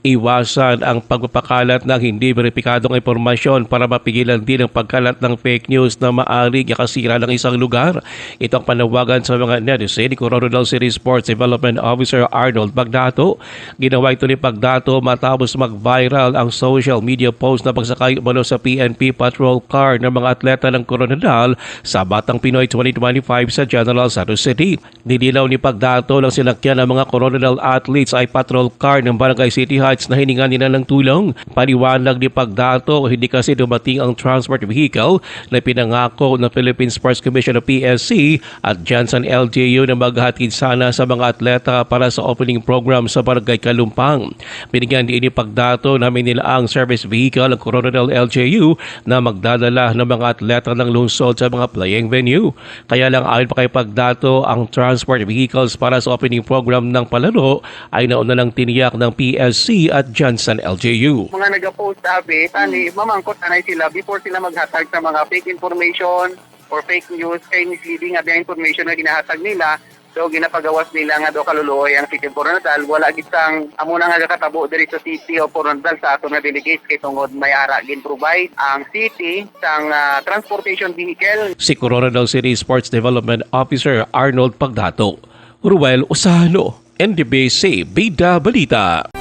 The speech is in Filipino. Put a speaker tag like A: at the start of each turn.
A: Iwasan ang pagpapakalat ng hindi beripikadong impormasyon para mapigilan din ang pagkalat ng fake news na maaaring ikasira ng isang lugar. Ito ang panawagan sa mga netizen ni Coronadal City Sports Development Officer Arnold Bagdato. Ginawa ito ni Bagdato matapos mag-viral ang social media post na pagsakay umano sa PNP patrol car ng mga atleta ng Coronadal sa Batang Pinoy 2025 sa General Santos City. Nilinaw ni Pagdato ng sinakyan ng mga Coronadal athletes ay patrol car ng Barangay City Heights na hininga nila ng tulong. Paliwanag ni Pagdato, hindi kasi dumating ang transport vehicle na pinangako ng Philippine Sports Commission o PSC at Janssen LGU na maghatid sana sa mga atleta para sa opening program sa Barangay Kalumpang. Binigyan din ni Pagdato na may nilaang service vehicle ang Coronadal LGU na magdadala ng mga atleta ng lungsod sa mga playing venue. Kaya lang ayon pa kay Pagdato, ang transport vehicles para sa opening program ng palaro ay nauna lang tiniyak ng PSC at Johnson LGU.
B: mga nag-post sabi, tani, mamangkot na sila before sila maghatag sa mga fake information or fake news kay misleading nga information na ginahatag nila. So ginapagawas nila nga do kaluluoy ang City of Coronadal. Wala gitang amo na nga katabo diri sa City of Coronadal sa ato nga delegates kay tungod may ara gin provide ang city sang ah, transportation vehicle
A: Si Coronadal City Sports Development Officer Arnold Pagdato. Ruel Osano, NDBC Bida Balita.